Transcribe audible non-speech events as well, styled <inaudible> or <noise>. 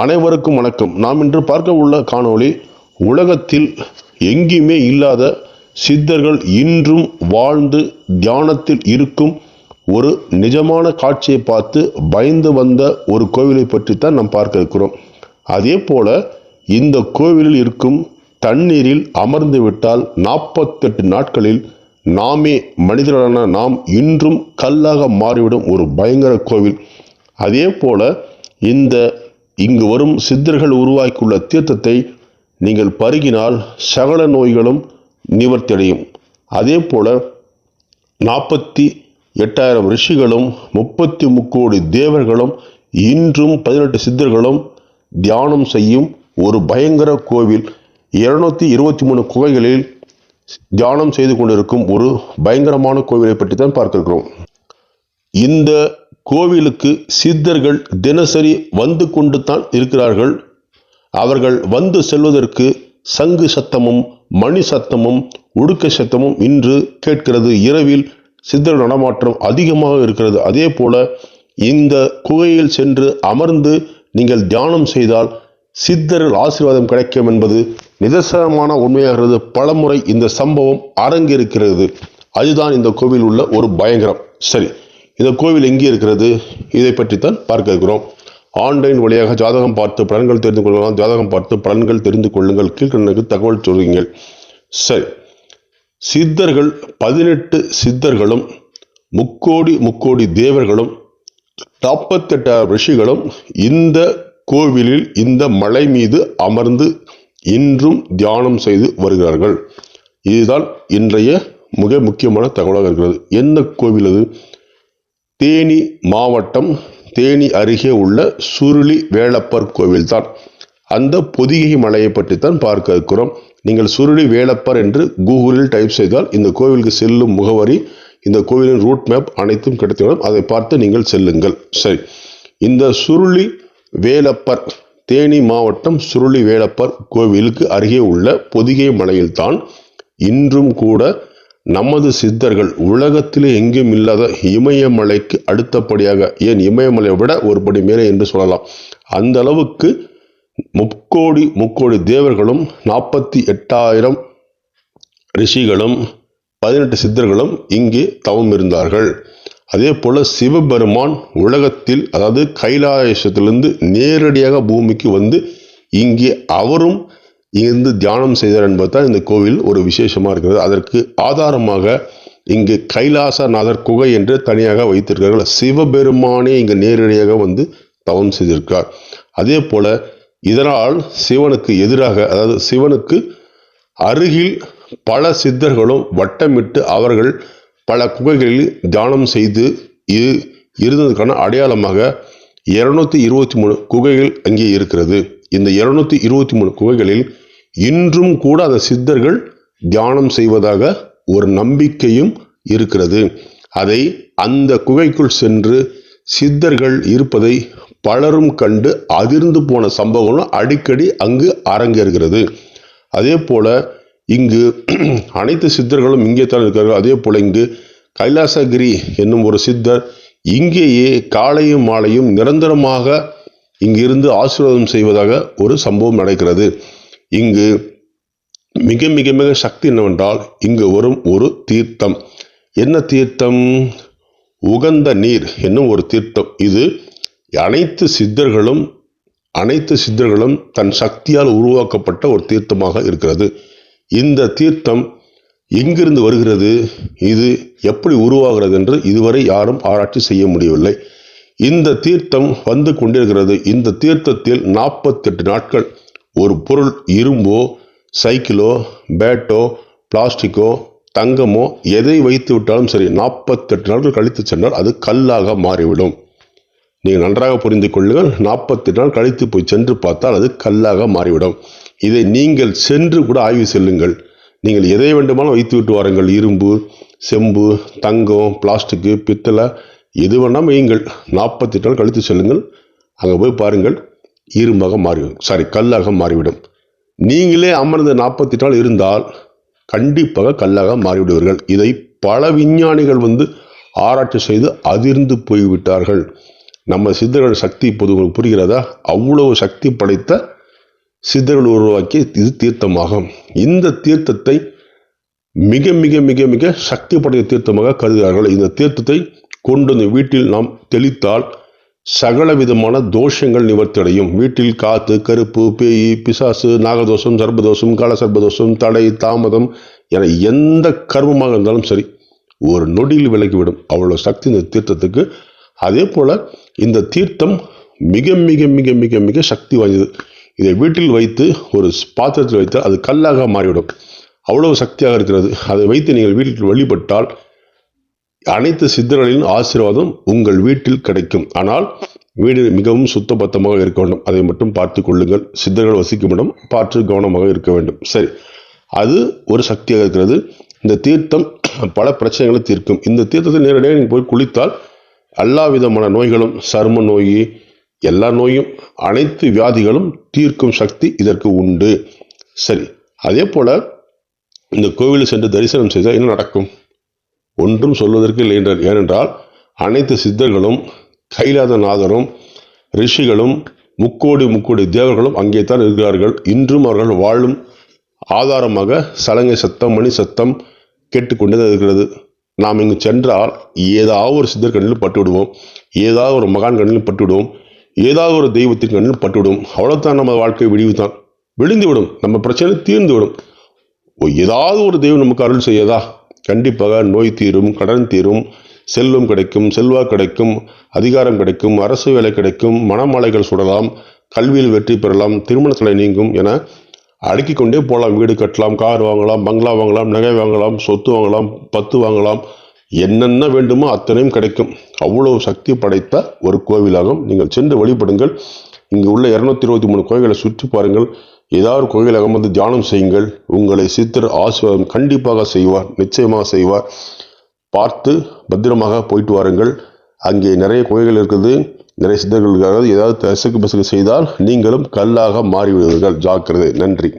அனைவருக்கும் வணக்கம். நாம் இன்று பார்க்க உள்ள காணொளி உலகத்தில் எங்கேயுமே இல்லாத சித்தர்கள் இன்றும் வாழ்ந்து தியானத்தில் இருக்கும் ஒரு நிஜமான காட்சியை பார்த்து பயந்து வந்த ஒரு கோவிலை தான் நாம் பார்க்க இருக்கிறோம். அதே போல இந்த கோவிலில் இருக்கும் தண்ணீரில் அமர்ந்து விட்டால் நாற்பத்தெட்டு நாட்களில் நாமே மனிதர்களான நாம் இன்றும் கல்லாக மாறிவிடும் ஒரு பயங்கர கோவில். அதே போல இந்த இங்கு வரும் சித்தர்கள் உருவாக்கியுள்ள தீர்த்தத்தை நீங்கள் பருகினால் சகல நோய்களும் நிவர்த்தியடையும். அதே போல நாற்பத்தி எட்டாயிரம் ரிஷிகளும் முப்பத்தி முக்கோடி தேவர்களும் இன்றும் பதினெட்டு சித்தர்களும் தியானம் செய்யும் ஒரு பயங்கர கோவில் இருநூத்தி இருபத்தி மூணு குகைகளில் தியானம் செய்து கொண்டிருக்கும் ஒரு பயங்கரமான கோவிலை பற்றி தான் பார்க்கிறோம் இந்த கோவிலுக்கு சித்தர்கள் தினசரி வந்து கொண்டு தான் இருக்கிறார்கள். அவர்கள் வந்து செல்வதற்கு சங்கு சத்தமும் மணி சத்தமும் உடுக்க சத்தமும் இன்று கேட்கிறது. இரவில் சித்தர் நடமாற்றம் அதிகமாக இருக்கிறது. அதே போல இந்த குகையில் சென்று அமர்ந்து நீங்கள் தியானம் செய்தால் சித்தர்கள் ஆசீர்வாதம் கிடைக்கும் என்பது நிதர்சனமான உண்மையாகிறது. பலமுறை இந்த சம்பவம் அரங்கிருக்கிறது அதுதான் இந்த கோவில் உள்ள ஒரு பயங்கரம். சரி. இந்த கோவில் எங்கே இருக்கிறது? இதை பற்றித்தான் பார்க்க இருக்கிறோம். ஆன்லைன் வழியாக ஜாதகம் பார்த்து பலன்கள் தெரிந்து கொள்ளலாம். ஜாதகம் பார்த்து பலன்கள் தெரிந்து கொள்ளுங்கள். கீழ்கண்ணுக்கு தகவல் சொல்லுங்கள். சரி. சித்தர்கள் பதினெட்டு சித்தர்களும் முக்கோடி முக்கோடி தேவர்களும் நாற்பத்தெட்டாயிரம் ரிஷிகளும் இந்த கோவிலில் இந்த மலை மீது அமர்ந்து இன்றும் தியானம் செய்து வருகிறார்கள். இதுதான் இன்றைய மிக முக்கியமான தகவலாக இருக்கிறது. என்ன கோவில் அது? தேனி மாவட்டம் தேனி அருகே உள்ள சுருளி வேலப்பர் கோவில்தான். அந்த பொதிகை மலையை பற்றி தான் பார்க்க இருக்கிறோம். நீங்கள் சுருளி வேலப்பர் என்று கூகுளில் டைப் செய்தால் இந்த கோவிலுக்கு செல்லும் முகவரி இந்த கோவிலின் ரூட் மேப் அனைத்தும் கிடைத்துவிடும். அதை பார்த்து நீங்கள் செல்லுங்கள். சரி. இந்த சுருளி வேலப்பர் தேனி மாவட்டம் சுருளி வேலப்பர் கோவிலுக்கு அருகே உள்ள பொதிகை மலையில்தான் இன்றும் கூட நமது சித்தர்கள் உலகத்திலே எங்கும் இல்லாத இமயமலைக்கு அடுத்தபடியாக ஏன் இமயமலையை விட ஒரு படி மேலே என்று சொல்லலாம். அந்த அளவுக்கு முக்கோடி முக்கோடி தேவர்களும் நாற்பத்தி எட்டாயிரம் ரிஷிகளும் பதினெட்டு சித்தர்களும் இங்கே தவம் இருந்தார்கள். அதே போல சிவபெருமான் உலகத்தில் அதாவது கைலாயசத்திலிருந்து நேரடியாக பூமிக்கு வந்து இங்கே அவரும் இருந்து தியானம் செய்தார் என்பதுதான் இந்த கோவில் ஒரு விசேஷமாக இருக்கிறது. அதற்கு ஆதாரமாக இங்கு கைலாசநாதர் குகை என்று தனியாக வைத்திருக்கிறார்கள். சிவபெருமானே இங்கு நேரடியாக வந்து தவம் செய்திருக்கார் அதே போல இதனால் சிவனுக்கு எதிராக அதாவது சிவனுக்கு அருகில் பல சித்தர்களும் வட்டமிட்டு அவர்கள் பல குகைகளில் தியானம் செய்து இருந்ததுக்கான அடையாளமாக இருநூத்தி இருபத்தி மூணு குகைகள் அங்கே இருக்கிறது. இந்த இருநூத்தி இருபத்தி மூணு குகைகளில் இன்றும் கூட அந்த சித்தர்கள் தியானம் செய்வதாக ஒரு நம்பிக்கையும் இருக்கிறது. அதை அந்த குகைக்குள் சென்று சித்தர்கள் இருப்பதை பலரும் கண்டு அதிர்ந்து போன சம்பவங்களும் அடிக்கடி அங்கு அரங்கேறுகிறது. அதே போல இங்கு <clears throat> அனைத்து சித்தர்களும் இங்கே தான் இருக்கிறார்கள். அதே போல இங்கு கைலாசகிரி என்னும் ஒரு சித்தர் இங்கேயே காலையும் மாலையும் நிரந்தரமாக இங்கிருந்து ஆசீர்வாதம் செய்வதாக ஒரு சம்பவம் நடக்கிறது. இங்கு மிக மிக மிக சக்தி என்னவென்றால் இங்கு வரும் ஒரு தீர்த்தம். என்ன தீர்த்தம்? உகந்த நீர் என்னும் ஒரு தீர்த்தம். இது அனைத்து சித்தர்களும் அனைத்து சித்தர்களும் தன் சக்தியால் உருவாக்கப்பட்ட ஒரு தீர்த்தமாக இருக்கிறது. இந்த தீர்த்தம் எங்கிருந்து வருகிறது? இது எப்படி உருவாகிறது என்று இதுவரை யாரும் ஆராய்ச்சி செய்ய முடியவில்லை. இந்த தீர்த்தம் வந்து கொண்டிருக்கிறது. இந்த தீர்த்தத்தில் நாற்பத்தெட்டு நாட்கள். ஒரு பொருள் இரும்போ சைக்கிளோ பேட்டோ பிளாஸ்டிக்கோ தங்கமோ எதை வைத்து விட்டாலும் சரி நாற்பத்தெட்டு நாட்கள் கழித்து சென்றால் அது கல்லாக மாறிவிடும். நீங்கள் நன்றாக புரிந்து கொள்ளுங்கள். நாற்பத்தெட்டு நாள் கழித்து போய் சென்று பார்த்தால் அது கல்லாக மாறிவிடும். இதை நீங்கள் சென்று கூட ஆய்வு செல்லுங்கள். நீங்கள் எதை வேண்டுமானாலும் வைத்து விட்டு வாருங்கள். இரும்பு செம்பு தங்கம் பிளாஸ்டிக்கு பித்தளை எது வேணாலும் வையுங்கள். நாற்பத்தி நாள் கழித்து செல்லுங்கள். அங்கே போய் பாருங்கள். இரும்பாக மாறிவிடும். சாரி கல்லாக மாறிவிடும். நீங்களே அமர்ந்த நாற்பத்தி நாள் இருந்தால் கண்டிப்பாக கல்லாக மாறிவிடுவீர்கள். இதை பல விஞ்ஞானிகள் வந்து ஆராய்ச்சி செய்து அதிர்ந்து போய்விட்டார்கள். நம்ம சித்தர்கள் சக்தி இப்போது உங்களுக்கு புரிகிறதா? அவ்வளவு சக்தி படைத்த சித்தர்கள் உருவாக்கிய இது தீர்த்தமாகும். இந்த தீர்த்தத்தை மிக மிக மிக மிக சக்தி படைய தீர்த்தமாக கருதுகிறார்கள். இந்த தீர்த்தத்தை கொண்டு வந்து வீட்டில் நாம் தெளித்தால் சகல விதமான தோஷங்கள் நிவர்த்தியடையும் வீட்டில் காத்து கருப்பு பேய் பிசாசு நாகதோஷம் சர்பதோஷம் காலசர்பதோஷம் தடை தாமதம் என எந்த கர்மமாக இருந்தாலும் சரி ஒரு நொடியில் விலகிவிடும் அவ்வளோ சக்தி இந்த தீர்த்தத்துக்கு. அதே போல் இந்த தீர்த்தம் மிக மிக மிக மிக மிக சக்தி வாய்ந்தது. இதை வீட்டில் வைத்து ஒரு பாத்திரத்தில் வைத்து அது கல்லாக மாறிவிடும். அவ்வளவு சக்தியாக இருக்கிறது. அதை வைத்து நீங்கள் வீட்டில் வழிபட்டால் அனைத்து சித்தர்களின் ஆசீர்வாதம் உங்கள் வீட்டில் கிடைக்கும். ஆனால் வீடு மிகவும் சுத்தபத்தமாக இருக்க வேண்டும். அதை மட்டும் பார்த்து கொள்ளுங்கள். சித்தர்கள் வசிக்கும் இடம் பார்த்து கவனமாக இருக்க வேண்டும். சரி. அது ஒரு சக்தியாக இருக்கிறது. இந்த தீர்த்தம் பல பிரச்சனைகளை தீர்க்கும். இந்த தீர்த்தத்தை நேரடியாக நீங்கள் போய் குளித்தால் எல்லா விதமான நோய்களும் சரும நோய் எல்லா நோயும் அனைத்து வியாதிகளும் தீர்க்கும் சக்தி இதற்கு உண்டு. சரி. அதே போல் இந்த கோவிலில் சென்று தரிசனம் செய்தால் என்ன நடக்கும்? ஒன்றும் சொல்வதற்கு இல்லை என்றார். ஏனென்றால் அனைத்து சித்தர்களும் கைலாதநாதரும் ரிஷிகளும் முக்கோடி முக்கோடி தேவர்களும் அங்கே தான் இருக்கிறார்கள். இன்றும் அவர்கள் வாழும் ஆதாரமாக சலங்கை சத்தம் மணி சத்தம் கேட்டுக்கொண்டே தான் இருக்கிறது. நாம் இங்கு சென்றால் ஏதாவது ஒரு சித்தர் கண்ணிலும் பட்டுவிடுவோம். ஏதாவது ஒரு மகான் கண்ணிலும் பட்டுவிடுவோம். ஏதாவது ஒரு தெய்வத்தின் கண்ணில் பட்டுவிடும் அவ்வளோதான் நம்ம வாழ்க்கை விடிவு தான் விழுந்து விடும் நம்ம பிரச்சனை தீர்ந்து விடும் ஓ, ஏதாவது ஒரு தெய்வம் நமக்கு அருள் செய்யதா? கண்டிப்பாக நோய் தீரும் கடன் தீரும் செல்வம் கிடைக்கும் செல்வா கிடைக்கும் அதிகாரம் கிடைக்கும் அரசு வேலை கிடைக்கும் மனமாலைகள் சுடலாம் கல்வியில் வெற்றி பெறலாம் திருமணத்தலை நீங்கும் என அடுக்கி கொண்டே போகலாம். வீடு கட்டலாம் கார் வாங்கலாம் பங்களா வாங்கலாம் நகை வாங்கலாம் சொத்து வாங்கலாம் பத்து வாங்கலாம். என்னென்ன வேண்டுமோ அத்தனையும் கிடைக்கும். அவ்வளவு சக்தி படைத்த ஒரு கோவிலாகும். நீங்கள் சென்று வழிபடுங்கள். இங்கு உள்ள இரநூத்தி இருபத்தி மூணு கோவில்களை சுற்றி பாருங்கள். ஏதாவது ஒரு கோயிலை தியானம் செய்யுங்கள். உங்களை சித்தர் ஆசீர்வாதம் கண்டிப்பாக செய்வார் நிச்சயமாக செய்வார். பார்த்து பத்திரமாக போயிட்டு வாருங்கள். அங்கே நிறைய கோயில்கள் இருக்குது. நிறைய சித்தர்கள் ஏதாவது தசக்கு பசக்கு செய்தால் நீங்களும் கல்லாக மாறிவிடுவீர்கள். ஜாக்கிரதை. நன்றி.